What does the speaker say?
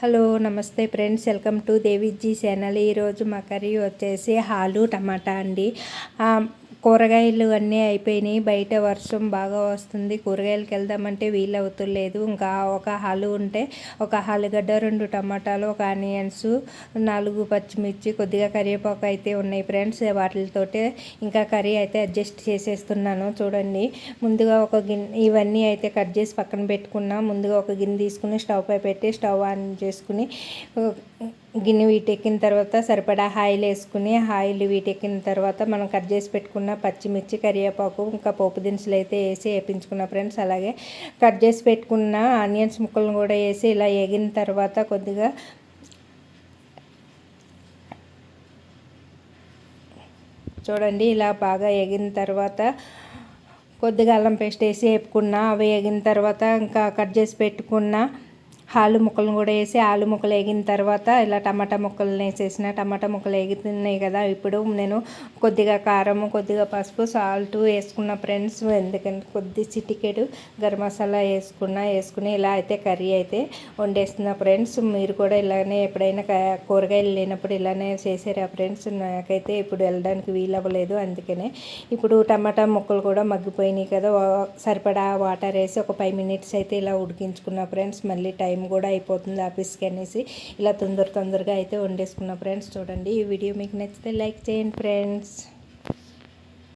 Hello నమస్తే friends. Welcome to Deviji channel. ఈరోజు మా కర్రీ వచ్చేసి ఆలు టమాటా అండి. కూరగాయలు అన్నీ అయిపోయినాయి. బయట వర్షం బాగా వస్తుంది. కూరగాయలకి వెళ్దామంటే వీలు అవుతులేదు. ఇంకా ఒక ఆలు ఉంటే ఒక ఆలుగడ్డ రెండు టమాటాలు ఒక ఆనియన్స్ నాలుగు పచ్చిమిర్చి కొద్దిగా కరివేపాకు అయితే ఉన్నాయి ఫ్రెండ్స్. వాటితోటే ఇంకా కర్రీ అయితే అడ్జస్ట్ చేసేస్తున్నాను. చూడండి. ముందుగా ఒక గిన్నె ఇవన్నీ అయితే కట్ చేసి పక్కన పెట్టుకున్నా. ముందుగా ఒక గిన్నె తీసుకుని స్టవ్ పై పెట్టి స్టవ్ ఆన్ చేసుకుని గిన్నె వీటెక్కిన తర్వాత సరిపడా ఆయిల్ వేసుకుని ఆయిల్ వీటెక్కిన తర్వాత మనం కట్ చేసి పెట్టుకున్న పచ్చిమిర్చి కరివేపాకు ఇంకా పోపు దినుసులు అయితే వేసి వేపించుకున్న ఫ్రెండ్స్. అలాగే కట్ చేసి పెట్టుకున్న ఆనియన్స్ ముక్కలను కూడా వేసి ఇలా వేగిన తర్వాత కొద్దిగా చూడండి ఇలా బాగా వేగిన తర్వాత కొద్దిగా అల్లం పేస్ట్ వేసి వేపుకున్న అవి వేగిన తర్వాత ఇంకా కట్ చేసి పెట్టుకున్న ఆలు ముక్కలను కూడా వేసి ఆలు ముక్కలు వేగిన తర్వాత ఇలా టమాటా ముక్కలు వేసేసిన టమాటా ముక్కలు వేగుతున్నాయి కదా. ఇప్పుడు నేను కొద్దిగా కారము కొద్దిగా పసుపు సాల్ట్ వేసుకున్న ఫ్రెండ్స్ ఎందుకంటే కొద్ది చిటికెడు గరం మసాలా వేసుకున్న వేసుకుని ఇలా అయితే కర్రీ అయితే వండేస్తున్న ఫ్రెండ్స్ మీరు కూడా ఇలానే ఎప్పుడైనా కూరగాయలు లేనప్పుడు ఇలానే చేసారా ఫ్రెండ్స్? నాకైతే ఇప్పుడు వెళ్ళడానికి వీలవ్వలేదు అందుకనే ఇప్పుడు టమాటా ముక్కలు కూడా మగ్గిపోయినాయి కదా. సరిపడా వాటర్ వేసి ఒక ఫైవ్ మినిట్స్ అయితే ఇలా ఉడికించుకున్న ఫ్రెండ్స్ మళ్ళీ టైం కూడా అయిపోతుంది ఆఫీస్కి అనేసి. ఇలా తొందర తొందరగా అయితే వండేసుకున్న ఫ్రెండ్స్ చూడండి. ఈ వీడియో మీకు నచ్చితే లైక్ చేయండి ఫ్రెండ్స్.